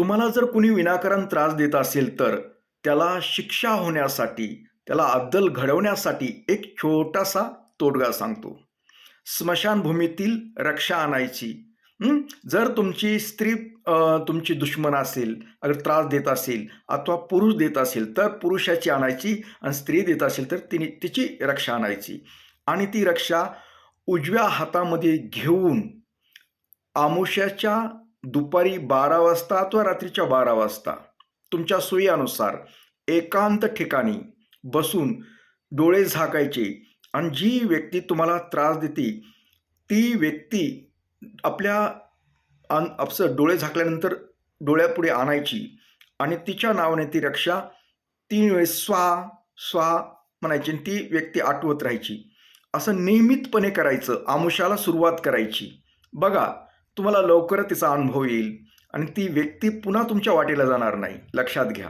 तुम्हाला जर कुणी विनाकारण त्रास देत असेल तर त्याला शिक्षा होण्यासाठी त्याला अद्दल घडवण्यासाठी एक छोटासा तोडगा सांगतो. स्मशानभूमीतील रक्षा आणायची. जर तुमची स्त्री तुमची दुश्मन असेल अगर त्रास देत असेल अथवा पुरुष देत असेल तर पुरुषाची आणायची आणि स्त्री देत असेल तर तिने तिची रक्षा आणायची. आणि ती रक्षा उजव्या हातामध्ये घेऊन आमुष्याच्या दुपारी बारा वाजता अथवा रात्रीच्या बारा वाजता. तुमच्या सोयीनुसार एकांत ठिकाणी बसून डोळे झाकायचे आणि जी व्यक्ती तुम्हाला त्रास देते ती व्यक्ती आपल्या अन आपसं डोळे झाकल्यानंतर डोळ्यापुढे आणायची आणि तिच्या नावाने ती रक्षा तीन वेळेस स्वा स्वा म्हणायची आणि ती व्यक्ती आठवत राहायची. असं नियमितपणे करायचं आमुषाला सुरुवात करायची. बघा तुम्हाला लवकरच तिचा अनुभव येईल आणि ती व्यक्ती पुन्हा तुमच्या वाटेला जाणार नाही. लक्षात घ्या.